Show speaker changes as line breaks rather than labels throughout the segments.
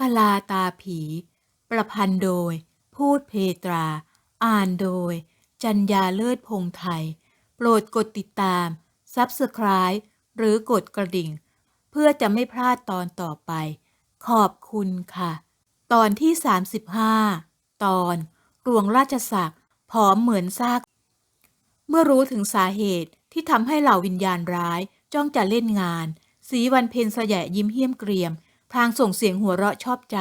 กลาตาผี ประพันธ์โดย พูดเพตรา อ่านโดย จัญญาเลิศพงไทย โปรดกดติดตาม Subscribe หรือกดกระดิ่ง เพื่อจะไม่พลาดตอนต่อไป ขอบคุณค่ะ ตอนที่ 35 ตอนรวงราชศักดิ์ผอมเหมือนซาก เมื่อรู้ถึงสาเหตุที่ทำให้เหล่าวิญญาณร้ายจ้องจะเล่นงาน สีวันเพ็ญสยะยิ้มเหี้ยมเกรียม พลางส่งเสียงหัวเราะชอบใจ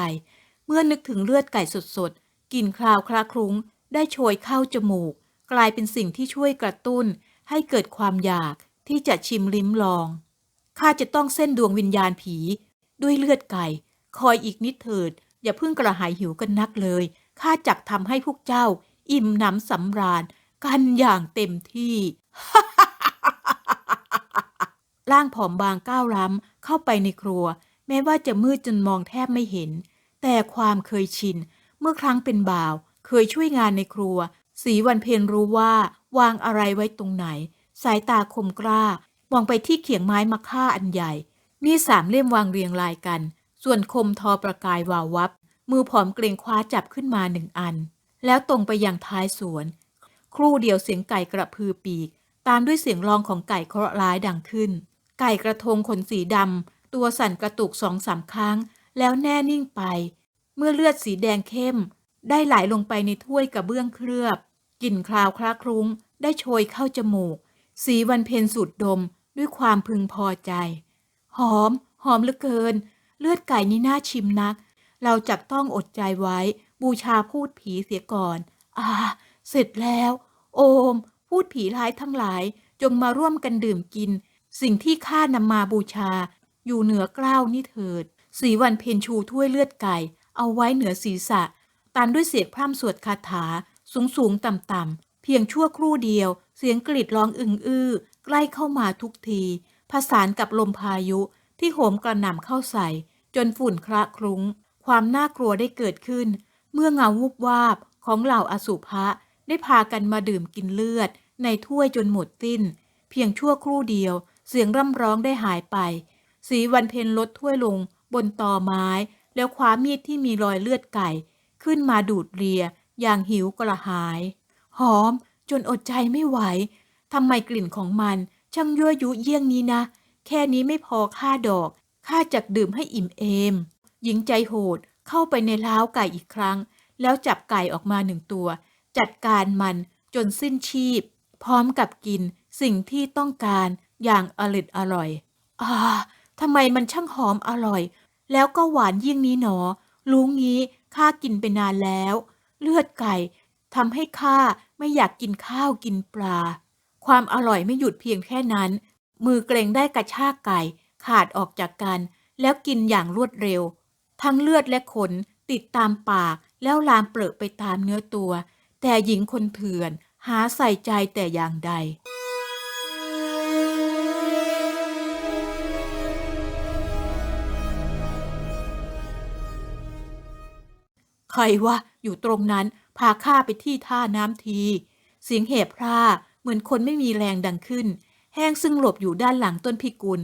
เมื่อนึกถึงเลือดไก่สดๆกลิ่นคราวคลาคลุ้ง ได้โชยเข้าจมูก กลายเป็นสิ่งที่ช่วยกระตุ้น ให้เกิดความอยากที่จะชิมลิ้มลองข้าจะต้องเส้นดวงวิญญาณผี ด้วยเลือดไก่ คอยอีกนิดเถิด อย่าเพิ่งกระหายหิวกันนักเลยข้าจักทำให้พวกเจ้า อิ่มหนำสำราญ กันอย่างเต็มที่ร่างผอมบางก้าวร้ำเข้าไปในครัว แม้ว่าจะมืดจนมองแทบไม่เห็น แต่ความเคยชิน เมื่อครั้งเป็นบ่าว เคยช่วยงานในครัว สีวันเพ็ญรู้ว่า วางอะไรไว้ตรงไหน สายตาคมกล้ามองไปที่เขียงไม้มะค่าอันใหญ่ มีสามเล่มวางเรียงรายกัน ส่วนคมทอประกายวาววับ มือผอมเกรงคว้าจับขึ้นมาหนึ่งอัน แล้วตรงไปยังท้ายสวน ครู่เดียวเสียงไก่กระพือปีก ตามด้วยเสียงร้องของไก่เคราะห์ร้ายดังขึ้น ไก่กระทงขนสีดำ ตัวสั่นกระตุกสองสามครั้ง แล้วแน่นิ่งไป เมื่อเลือดสีแดงเข้ม ได้ไหลลงไปในถ้วยกระเบื้องเคลือบ กลิ่นคราวคลาคลุ้ง ได้โชยเข้าจมูก สีวันเพ็ญสูดดมด้วยความพึงพอใจ หอม หอมเหลือเกิน เลือดไก่นี่น่าชิมนัก เราจักต้องอดใจไว้ บูชาพูดผีเสียก่อน อ่า เสร็จแล้ว โอม พูดผีร้ายทั้งหลายจงมาร่วมกันดื่มกิน สิ่งที่ข้านำมาบูชา อยู่เหนือกล้าวนี่เถิด สีวันเพ็ญชูถ้วยเลือดไก่ เอาไว้เหนือศีรษะตามด้วยเสียงพร่ำสวดคาถา สูงสูงต่ำต่ำเพียงชั่วครู่เดียว เสียงกรีดร้องอึงอื้อ ใกล้เข้ามาทุกทีผสานกับลมพายุที่โหมกระหน่ำเข้าใส่ จนฝุ่นคละคลุ้ง ความน่ากลัวได้เกิดขึ้น เมื่อเงาวุบวาบของเหล่าอสุภะได้พากันมาดื่มกินเลือด ในถ้วยจนหมดสิ้น เพียงชั่วครู่เดียว เสียงร่ำร้องได้หายไป สีวันเพ็ญลดถ้วยลงบนตอไม้ แล้วคว้ามีดที่มีรอยเลือดไก่ ขึ้นมาดูดเรีย อย่างหิวกระหาย หอมจนอดใจไม่ไหวทำไมกลิ่นของมัน ช่างยั่วยุเยี่ยงนี้นะ แค่นี้ไม่พอค่าดอกข้าจักดื่มให้อิ่มเอม หญิงใจโหดเข้าไปในล้าวไก่อีกครั้ง แล้วจับไก่ออกมาหนึ่งตัว จัดการมันจนสิ้นชีพ พร้อมกับกินสิ่งที่ต้องการอย่างอริดอร่อย อ่า ทำไมมันช่างหอมอร่อย แล้วก็หวานยิ่งนี้หนอ รู้งี้ข้ากินไปนานแล้ว เลือดไก่ทำให้ข้าไม่อยากกินข้าวกินปลา ความอร่อยไม่หยุดเพียงแค่นั้น มือเกรงได้กระชากไก่ ขาดออกจากกัน แล้วกินอย่างรวดเร็ว ทั้งเลือดและขนติดตามปากแล้วลามเปรอะไปตามเนื้อตัว แต่หญิงคนเถื่อนหาใส่ใจแต่อย่างใด ใครวะอยู่ตรงนั้นพาข้าไปที่ท่าน้ำที เสียงเห็บพร่าเหมือนคนไม่มีแรงดังขึ้น แห้งซึ่งหลบอยู่ด้านหลังต้นพิกุล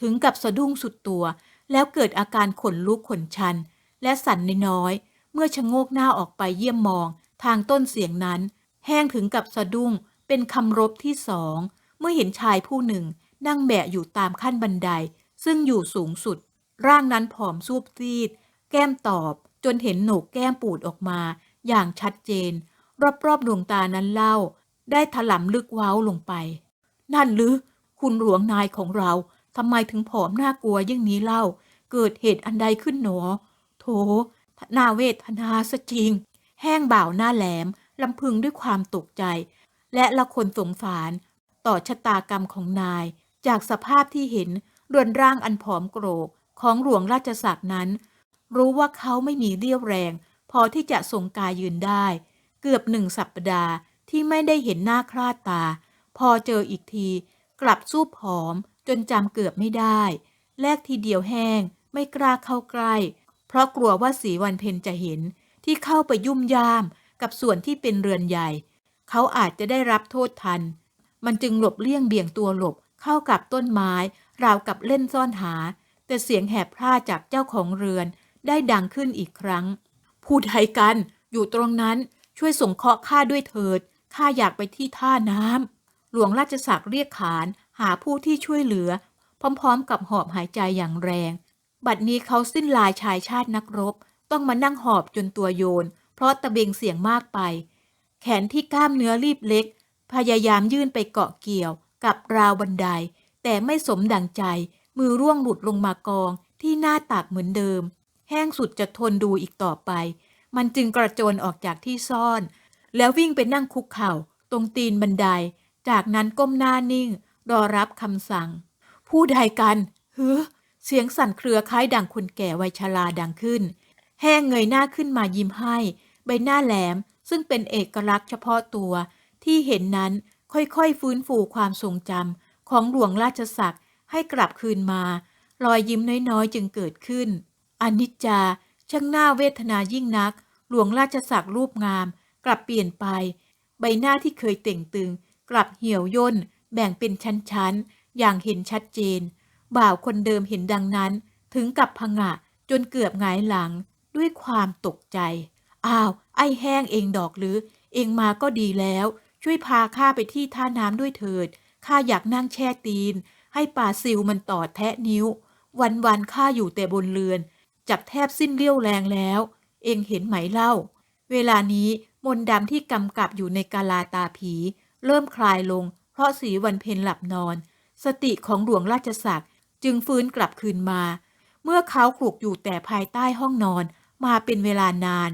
ถึงกับสะดุ้งสุดตัว แล้วเกิดอาการขนลุกขนชัน และสั่นน้อยเมื่อชะโงกหน้าออกไปเยี่ยมมอง ทางต้นเสียงนั้น แห้งถึงกับสะดุ้ง เป็นคำรบที่สอง เมื่อเห็นชายผู้หนึ่ง นั่งแบะอยู่ตามขั้นบันได ซึ่งอยู่สูงสุด ร่างนั้นผอมซูบซีด แก้มตอบ จนเห็นโหนกแก้มปูดออกมา อย่างชัดเจน รอบๆดวงตานั้นเล่า ได้ถลำลึกเว้าลงไป นั่นหรือ คุณหลวงนายของเราทำไมถึงผอมน่ากลัวอย่งนี้เล่า เกิดเหตุอันใดขึ้นหนอ โถนาเวทนาซะจริง แห้งบ่าวหน้าแหลมลำพึงด้วยความตกใจ และละคนสงสาร ต่อชะตากรรมของนาย จากสภาพที่เห็นรวนร่างอันผอมโกรกของหลวงราชศักดิ์นั้น รู้ว่าเขาไม่มีเรี่ยวแรง พอที่จะทรงกายยืนได้ เกือบหนึ่งสัปดาห์ที่ไม่ได้เห็นหน้าคลาดตา พอเจออีกที กลับสู้ผอม จนจำเกือบไม่ได้แลกทีเดียวแห้ง ไม่กล้าเข้าใกล้ เพราะกลัวว่าสีวันเพ็ญจะเห็นที่เข้าไปยุ่มย่ามกับส่วนที่เป็นเรือนใหญ่ เขาอาจจะได้รับโทษทัน มันจึงหลบเลี่ยงเบี่ยงตัวหลบเข้ากับต้นไม้ ราวกับเล่นซ่อนหา แต่เสียงแหบพร่าจากเจ้าของเรือน ได้ดังขึ้นอีกครั้งพูดให้กัน อยู่ตรงนั้นช่วยส่งเคาะข้าด้วยเถิดข้าอยากไปที่ท่าน้ำหลวงราชศักดิ์เรียกขานหาผู้ที่ช่วยเหลือ พร้อมๆ กับหอบหายใจอย่างแรง บัดนี้เขาสิ้นลายชายชาตินักรบ ต้องมานั่งหอบจนตัวโยน เพราะตะเบงเสียงมากไป แขนที่กล้ามเนื้อรีบเล็ก พยายามยื่นไปเกาะเกี่ยว กับราวบันได แต่ไม่สมดังใจ มือร่วงหลุดลงมากองที่หน้าตักเหมือนเดิม แห้งสุดจะทนดูอีกต่อไป มันจึงกระโจนออกจากที่ซ่อน แล้ววิ่งไปนั่งคุกเข่า ตรงตีนบันได จากนั้นก้มหน้านิ่ง รอรับคำสั่ง ผู้ใดกันเฮ้อเสียงสั่นเครือคล้ายดังคนแก่วัยชราดังขึ้น แห้งเงยหน้าขึ้นมายิ้มให้ ใบหน้าแหลม ซึ่งเป็นเอกลักษณ์เฉพาะตัว ที่เห็นนั้นค่อยๆ ฟื้นฟูความทรงจำของหลวงราชศักดิ์ให้กลับคืนมา รอยยิ้มน้อยๆ จึงเกิดขึ้น อนิจจา ช่างหน้าเวทนายิ่งนัก หลวงราชศักดิ์รูปงาม กลับเปลี่ยนไป ใบหน้าที่เคยเต่งตึง กลับเหี่ยวย่น แบ่งเป็นชั้นๆ อย่างเห็นชัดเจน บ่าวคนเดิมเห็นดังนั้น ถึงกับผงะจนเกือบหงายหลัง ด้วยความตกใจ อ้าว ไอ้แห้งเองดอกหรือ เองมาก็ดีแล้ว ช่วยพาข้าไปที่ท่าน้ำด้วยเถิด ข้าอยากนั่งแช่ตีน ให้ป่าซิวมันตอดแทะนิ้ว วันๆข้าอยู่แต่บนเรือน จักแทบสิ้นเรี่ยวแรงแล้ว เองเห็นไหมเล่า เวลานี้มนดำที่กำกับอยู่ในกาลาตาผี เริ่มคลายลง เพราะสีวันเพ็ญหลับนอน สติของหลวงราชศักดิ์จึงฟื้นกลับคืนมา เมื่อเขาคลุกอยู่แต่ภายใต้ห้องนอน มาเป็นเวลานาน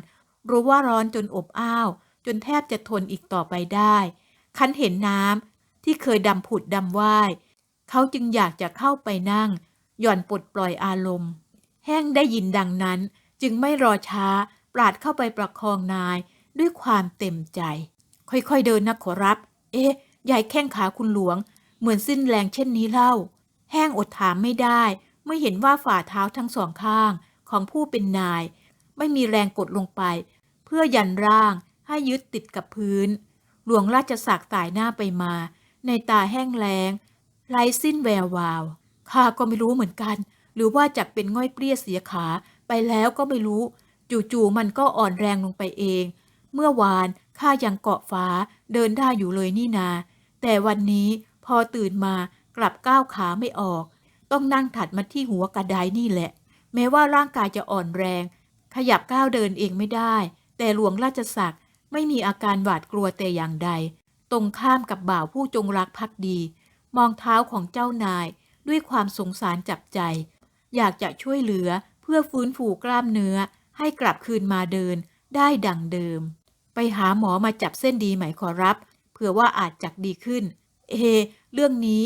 รู้ว่าร้อนจนอบอ้าว จนแทบจะทนอีกต่อไปได้ คันเห็นน้ำที่เคยดำผุดดำว่ายเขาจึงอยากจะเข้าไปนั่ง หย่อนปลดปล่อยอารมณ์ แห้งได้ยินดังนั้น จึงไม่รอช้า ปราดเข้าไปประคองนายด้วยความเต็มใจ ค่อยๆเดินนะขอรับ เอ๊ะยายแข้งขาคุณหลวง เหมือนสิ้นแรงเช่นนี้เล่า แห้งอดถามไม่ได้เมื่อเห็นว่าฝ่าเท้าทั้งสองข้างของผู้เป็นนาย ไม่มีแรงกดลงไป เพื่อยันร่างให้ยึดติดกับพื้น หลวงราชศักดิ์สายหน้าไปมา ในตาแห้งแล้งไร้สิ้นแวววาวข้าก็ไม่รู้เหมือนกัน หรือว่าจักเป็นง่อยเปรี้ยเสียขาไปแล้วก็ไม่รู้ จู่ๆมันก็อ่อนแรงลงไปเอง เมื่อวานข้ายังเกาะฟ้าเดินได้อยู่เลยนี่นา แต่วันนี้พอตื่นมากลับก้าวขาไม่ออก ต้องนั่งถัดมาที่หัวกระไดนี่แหละ แม้ว่าร่างกายจะอ่อนแรง ขยับก้าวเดินเองไม่ได้ แต่หลวงราชศักดิ์ไม่มีอาการหวาดกลัวแต่อย่างใด ตรงข้ามกับบ่าวผู้จงรักภักดี มองเท้าของเจ้านายด้วยความสงสารจับใจ อยากจะช่วยเหลือเพื่อฟื้นฟูกล้ามเนื้อ ให้กลับคืนมาเดินได้ดังเดิม ไปหาหมอมาจับเส้นดีไหมขอรับ เผื่อว่าอาจจักดีขึ้น เอ เรื่องนี้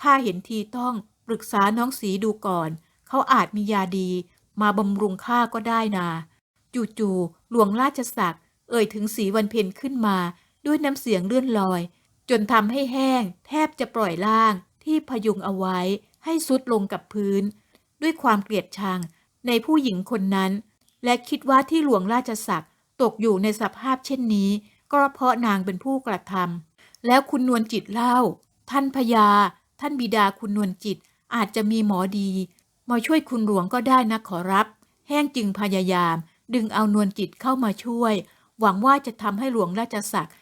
ข้าเห็นทีต้องปรึกษาน้องสีดูก่อน เขาอาจมียาดี มาบำรุงข้าก็ได้นาจู่ๆหลวงราชศักดิ์เอ่ยถึงสีวันเพ็ญขึ้นมา ด้วยน้ำเสียงเลื่อนลอย จนทำให้แห้ง แทบจะปล่อยล่างที่พยุงเอาไว้ให้สุดลงกับพื้น ด้วยความเกลียดชังในผู้หญิงคนนั้น และคิดว่าที่หลวงราชศักดิ์ตกอยู่ในสภาพเช่นนี้ ก็เพราะนางเป็นผู้กระทำแล้วคุณนวลจิตเล่า ท่านพญาท่านบิดาคุณนวลจิตอาจจะมีหมอดี มาช่วยคุณหลวงก็ได้นะขอรับ แห้งจึงพยายาม ดึงเอานวลจิตเข้ามาช่วย หวังว่าจะทำให้หลวงราชศักดิ์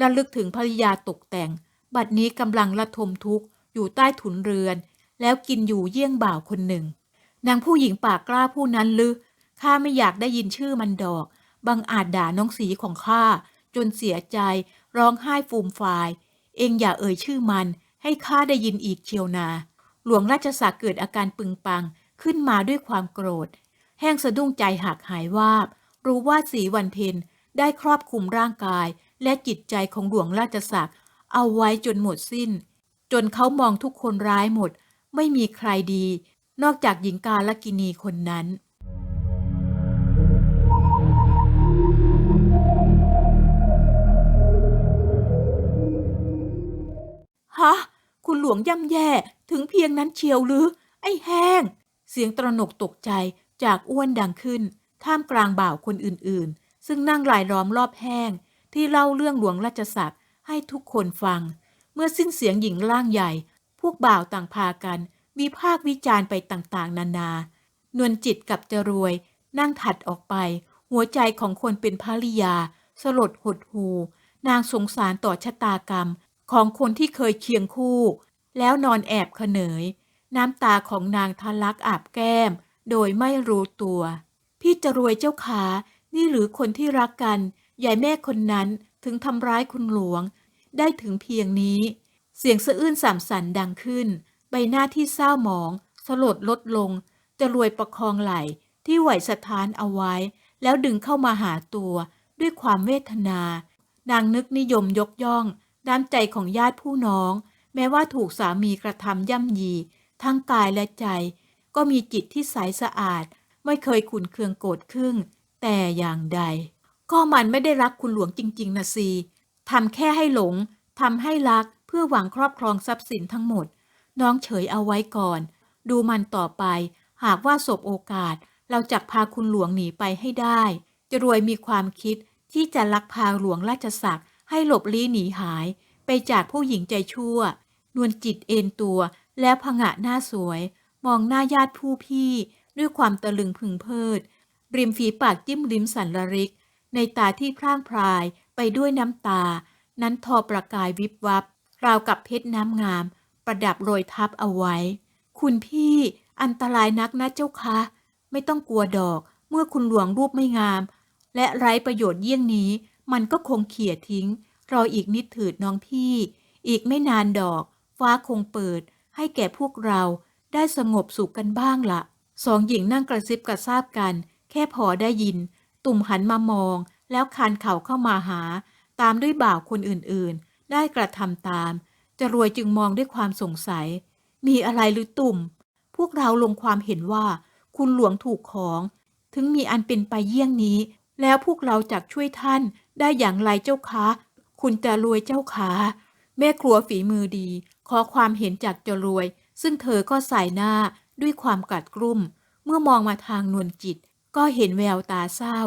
ระลึกถึงภริยาตกแต่ง บัดนี้กำลังระทมทุกข์อยู่ใต้ถุนเรือน แล้วกินอยู่เยี่ยงบ่าวคนหนึ่ง นางผู้หญิงปากกล้าผู้นั้นลึข้าไม่อยากได้ยินชื่อมันดอก บังอาจด่าน้องสีของข้าจนเสียใจ ร้องไห้ฟูมฟาย เองอย่าเอ่ยชื่อมัน ให้ข้าได้ยินอีกเชียวนา หลวงราชสักดิ์เกิดอาการปึงปังขึ้นมาด้วยความโกรธ แห้งสะดุ้งใจหักหายวาบ รู้ว่าสีวันเพ็ญได้ครอบคุมร่างกาย และจิตใจของหลวงราชศักดิ์เอาไว้จนหมดสิ้น จนเขามองทุกคนร้ายหมด ไม่มีใครดี นอกจากหญิงกาลกินีคนนั้น ฮะ คุณหลวงย่ำแย่ถึงเพียงนั้นเชียวหรือ ไอ้แห้ง เสียงตระหนกตกใจจากอ้วนดังขึ้น ท่ามกลางบ่าวคนอื่นๆ ซึ่งนั่งรายล้อมรอบแห้ง ที่เล่าเรื่องหลวงราชศักดิ์ให้ทุกคนฟัง เมื่อสิ้นเสียงหญิงร่างใหญ่ พวกบ่าวต่างพากัน มีภาควิจารณ์ไปต่างๆ นานานวลจิตกับจรวย นั่งถัดออกไป หัวใจของคนเป็นภริยา สลดหดหู นางสงสารต่อชะตากรรม ของคนที่เคยเคียงคู่ แล้วนอนแอบเขนย น้ำตาของนางทะลักอาบแก้ม โดยไม่รู้ตัว พี่จรวยเจ้าขานี่หรือคนที่รักกันยายแม่คนนั้นถึงทำร้ายคุณหลวง ได้ถึงเพียงนี้ เสียงสะอื้นสามสันดังขึ้น ใบหน้าที่เศร้าหมอง สลดลดลง จะรวยประคองไหลที่ไหวสถานเอาไว้ แล้วดึงเข้ามาหาตัวด้วยความเวทนา นางนึกนิยมยกย่อง น้ำใจของญาติผู้น้อง แม้ว่าถูกสามีกระทำย่ำยี ทั้งกายและใจ ก็มีจิตที่ใสสะอาด ไม่เคยขุนเคืองโกรธขึ้นแต่อย่างใด ก็มันไม่ได้รักคุณหลวงจริง ๆนะซีทำแค่ให้หลงทำให้รักเพื่อหวังครอบครองทรัพย์สินทั้งหมด น้องเฉยเอาไว้ก่อน ดูมันต่อไป หากว่าสบโอกาส เราจักพาคุณหลวงหนีไปให้ได้ จะรวยมีความคิดที่จะลักพาหลวงราชศักดิ์ให้หลบลี้หนีหาย ไปจากผู้หญิงใจชั่ว นวลจิตเอ็นตัว แล้วผงะหน้าสวย มองหน้าญาติผู้พี่ ด้วยความตะลึงพึงเพลิด ริมฝีปากจิ้มลิ้มสันละริก ในตาที่พร่างพรายไปด้วยน้ำตา นั้นทอประกายวิบวับ ราวกับเพชรน้ำงาม ประดับโรยทับเอาไว้ คุณพี่อันตรายนักนะเจ้าคะ ไม่ต้องกลัวดอก เมื่อคุณหลวงรูปไม่งาม และไร้ประโยชน์เยี่ยงนี้ มันก็คงเขี่ยทิ้ง รออีกนิดถืดน้องพี่ อีกไม่นานดอก ฟ้าคงเปิด ให้แก่พวกเราได้สงบสุขกันบ้างละสองหญิงนั่งกระซิบกระซาบกัน แค่พอได้ยิน ตุ่มหันมามอง แล้วคานเข่าเข้ามาหา ตามด้วยบ่าวคนอื่นๆ ได้กระทำตาม จะรวยจึงมองด้วยความสงสัย มีอะไรหรือตุ่ม พวกเราลงความเห็นว่า คุณหลวงถูกของ ถึงมีอันเป็นไปเยี่ยงนี้ แล้วพวกเราจักช่วยท่านได้อย่างไรเจ้าคะ คุณจะรวยเจ้าขาแม่ครัวฝีมือดี ขอความเห็นจากจะรวย ซึ่งเธอก็ใส่หน้าด้วยความกัดกรุ่ม เมื่อมองมาทางนวลจิต ก็เห็นแววตาเศร้า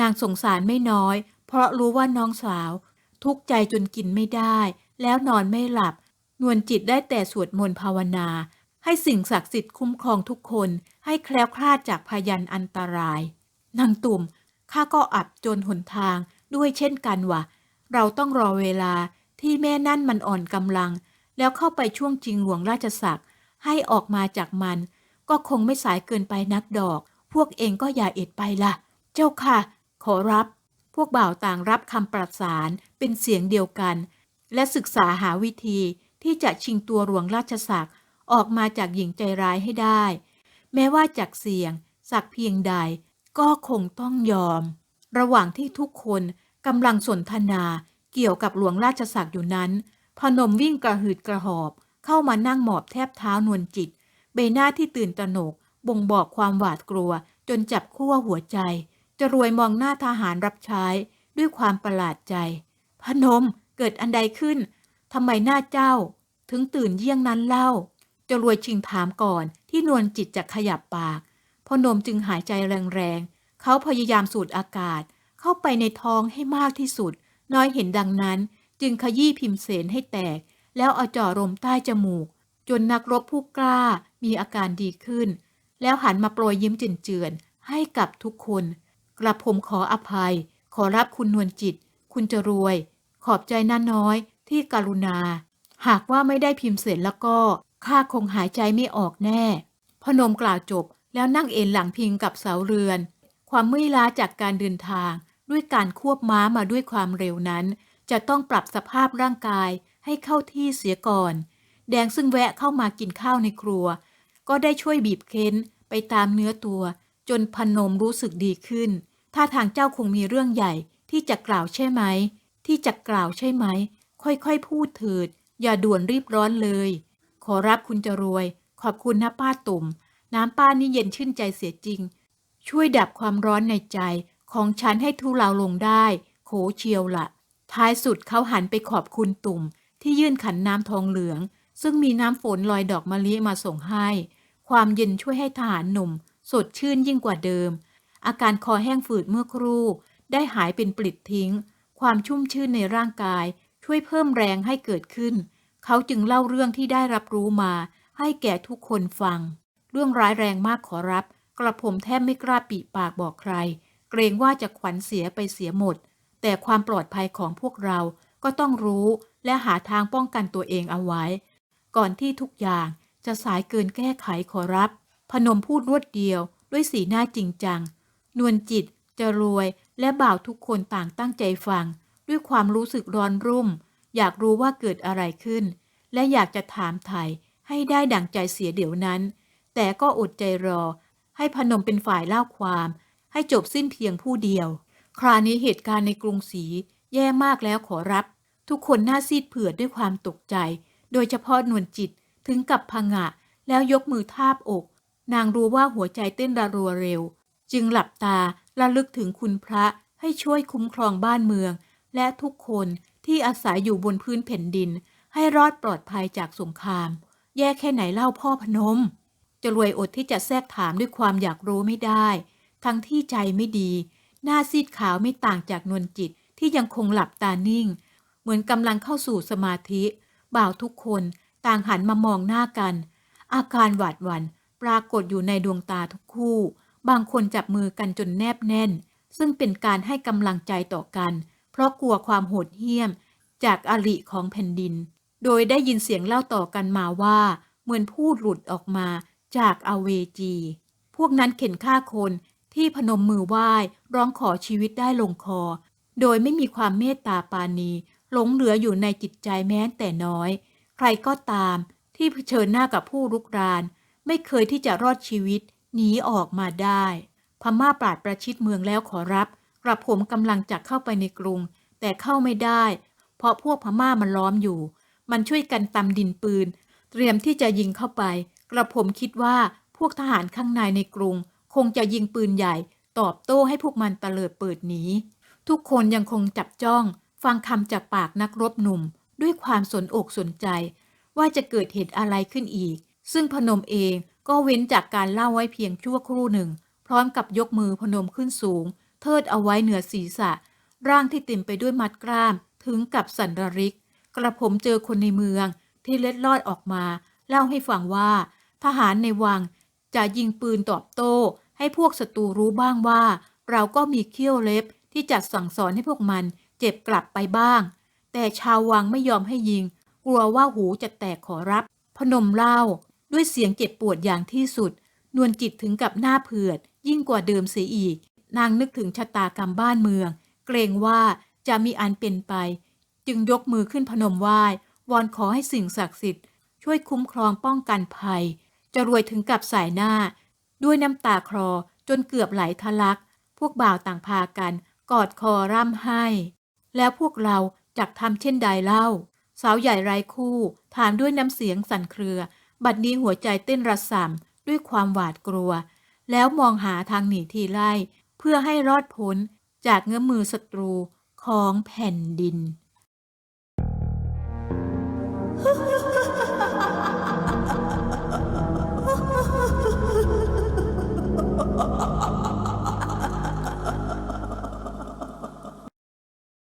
นางสงสารไม่น้อย เพราะรู้ว่าน้องสาว ทุกข์ใจจนกินไม่ได้ แล้วนอนไม่หลับ นวลจิตได้แต่สวดมนต์ภาวนา ให้สิ่งศักดิ์สิทธิ์คุ้มครองทุกคน ให้แคล้วคลาดจากพยันอันตราย นางตุ่ม ข้าก็อับจนหนทางด้วยเช่นกันวะเราต้องรอเวลาที่แม่นั่นมันอ่อนกำลัง แล้วเข้าไปช่วงจริงหลวงราชศักดิ์ให้ออกมาจากมัน ก็คงไม่สายเกินไปนักดอก พวกเองก็อย่าเอ็ดไปละเจ้าค่ะ ขอรับ พวกบ่าวต่างรับคำประสานเป็นเสียงเดียวกัน และศึกษาหาวิธีที่จะชิงตัวหลวงราชศักดิ์ออกมาจากหญิงใจร้ายให้ได้ แม้ว่าจากเสียง สักเพียงใดก็คงต้องยอม ระหว่างที่ทุกคนกำลังสนทนาเกี่ยวกับหลวงราชศักดิ์อยู่นั้น พนมวิ่งกระหืดกระหอบ เข้ามานั่งหมอบแทบเท้านวลจิต ใบหน้าที่ตื่นตระหนก บ่งบอกความหวาดกลัว จนจับขั้วหัวใจ จะรวยมองหน้าทหารรับใช้ด้วยความประหลาดใจ พนม เกิดอันใดขึ้นทำไมหน้าเจ้า ถึงตื่นเยี่ยงนั้นเล่าจะรวยชิงถามก่อนที่นวลจิตจะขยับปากพอนมจึงหายใจแรงๆ เขาพยายามสูดอากาศ เข้าไปในท้องให้มากที่สุด น้อยเห็นดังนั้น จึงขยี้พิมเสนให้แตก แล้วเอาจ่อลมใต้จมูก จนนักรบผู้กล้ามีอาการดีขึ้น แล้วหันมาโปรยยิ้มเจือนๆให้กับทุกคน กระผมขออภัย ขอรับคุณนวลจิต คุณจะรวย ขอบใจน้าน้อยที่กรุณา หากว่าไม่ได้พิมพ์เสร็จแล้วก็ข้าคงหายใจไม่ออกแน่ พนมกล่าวจบแล้วนั่งเอนหลังพิงกับเสาเรือน ความเมื่อยล้าจากการเดินทาง ด้วยการควบม้ามาด้วยความเร็วนั้น จะต้องปรับสภาพร่างกายให้เข้าที่เสียก่อน แดงซึ่งแวะเข้ามากินข้าวในครัว ก็ได้ช่วยบีบเค้นไปตามเนื้อตัว จนพนมรู้สึกดีขึ้น ถ้าทางเจ้าคงมีเรื่องใหญ่ที่จะกล่าวใช่ไหม ที่จะกล่าวใช่ไหม ค่อยๆ พูดเถิด อย่าด่วนรีบร้อนเลย ขอรับคุณจะรวย ขอบคุณนะป้าตุ่ม น้ำป้านี่เย็นชื่นใจเสียจริง ช่วยดับความร้อนในใจของฉันให้ทุเลาลงได้ โขเชียวละ ท้ายสุดเขาหันไปขอบคุณตุ่ม ที่ยื่นขันน้ำทองเหลือง ซึ่งมีน้ำฝนลอยดอกมะลิมาส่งให้ ความเย็นช่วยให้ทหารหนุ่ม สดชื่นยิ่งกว่าเดิม อาการคอแห้งฝืดเมื่อครู่ ได้หายเป็นปลิดทิ้ง ความชุ่มชื่นในร่างกาย ช่วยเพิ่มแรงให้เกิดขึ้น เขาจึงเล่าเรื่องที่ได้รับรู้มา ให้แก่ทุกคนฟัง เรื่องร้ายแรงมากขอรับ กระผมแทบไม่กล้าปีปากบอกใคร เกรงว่าจะขวัญเสียไปเสียหมด แต่ความปลอดภัยของพวกเราก็ต้องรู้และหาทางป้องกันตัวเองเอาไว้ ก่อนที่ทุกอย่างจะสายเกินแก้ไขขอรับ พนมพูดรวดเดียวด้วยสีหน้าจริงจัง นวลจิตจะรวย และบ่าวทุกคนต่างตั้งใจฟัง ด้วยความรู้สึกร้อนรุ่ม อยากรู้ว่าเกิดอะไรขึ้น และอยากจะถามไทยให้ได้ดั่งใจเสียเดี๋ยวนั้น แต่ก็อดใจรอ ให้พนมเป็นฝ่ายเล่าความ ให้จบสิ้นเพียงผู้เดียว คราวนี้เหตุการณ์ในกรุงศรีแย่มากแล้วขอรับ ทุกคนหน้าซีดเผือดด้วยความตกใจ โดยเฉพาะนวลจิตถึงกับพงะ แล้วยกมือทาบอก นางรู้ว่าหัวใจเต้นระรัวเร็ว จึงหลับตา ระลึกถึงคุณพระให้ช่วยคุ้มครองบ้านเมือง และทุกคนที่อาศัยอยู่บนพื้นแผ่นดิน ให้รอดปลอดภัยจากสงคราม แย่แค่ไหนเล่าพ่อพนม จะรวยอดที่จะแทรกถามด้วยความอยากรู้ไม่ได้ ทั้งที่ใจไม่ดี หน้าซีดขาวไม่ต่างจากนวลจิตที่ยังคงหลับตานิ่ง เหมือนกำลังเข้าสู่สมาธิ บ่าวทุกคนต่างหันมามองหน้ากัน อาการหวาดหวั่นปรากฏอยู่ในดวงตาทุกคู่ บางคนจับมือกันจนแนบแน่น ซึ่งเป็นการให้กำลังใจต่อกัน เพราะกลัวความโหดเหี้ยม จากอริของแผ่นดิน โดยได้ยินเสียงเล่าต่อกันมาว่า เหมือนพูดหลุดออกมาจากอเวจี พวกนั้นเข็นฆ่าคนที่พนมมือไหว้ร้องขอชีวิตได้ลงคอ โดยไม่มีความเมตตาปาณีหลงเหลืออยู่ในจิตใจแม้แต่น้อย ใครก็ตามที่เผชิญหน้ากับผู้รุกราน ไม่เคยที่จะรอดชีวิต หนีออกมาได้ พม่าปราดประชิดเมืองแล้วขอรับ กระผมกำลังจะเข้าไปในกรุง แต่เข้าไม่ได้ เพราะพวกพม่ามันล้อมอยู่ มันช่วยกันตำดินปืน เตรียมที่จะยิงเข้าไป กระผมคิดว่าพวกทหารข้างในในกรุง คงจะยิงปืนใหญ่ ตอบโต้ให้พวกมันตะเลิดเปิดหนีทุกคนยังคงจับจ้อง ฟังคำจากปากนักรบหนุ่ม ด้วยความสนอกสนใจ ว่าจะเกิดเหตุอะไรขึ้นอีก ซึ่งพนมเอง ก็เว้นจากการเล่าไว้เพียงชั่วครู่หนึ่ง พร้อมกับยกมือพนมขึ้นสูง เทิดเอาไว้เหนือศีรษะ ร่างที่เต็มไปด้วยมัดกล้าม ถึงกับสันระริก กระผมเจอคนในเมืองที่เล็ดลอดออกมา เล่าให้ฟังว่า ทหารในวังจะยิงปืนตอบโต้ ให้พวกศัตรูรู้บ้างว่า เราก็มีเขี้ยวเล็บที่จัดสั่งสอนให้พวกมันเจ็บกลับไปบ้าง แต่ชาววังไม่ยอมให้ยิง กลัวว่าหูจะแตกขอรับ พนมเล่า ด้วยเสียงเจ็บปวดอย่างที่สุด นวลจิตถึงกับหน้าเผือด ยิ่งกว่าเดิมเสียอีก นางนึกถึงชะตากรรมบ้านเมือง เกรงว่าจะมีอันเป็นไป จึงยกมือขึ้นพนมไหว้วอนขอให้สิ่งศักดิ์สิทธิ์ ช่วยคุ้มครองป้องกันภัย จะรวยถึงกับสายหน้า ด้วยน้ำตาคลอจนเกือบไหลทะลัก พวกบ่าวต่างพากัน กอดคอร่ำไห้ แล้วพวกเราจักทำเช่นใดเล่า สาวใหญ่ไร้คู่ ถามด้วยน้ำเสียงสั่นเครือ บัดนี้หัวใจเต้นระส่ำด้วยความหวาดกลัว แล้วมองหาทางหนีทีไล่ เพื่อให้รอดพ้นจากเงื้อมือศัตรูของแผ่นดิน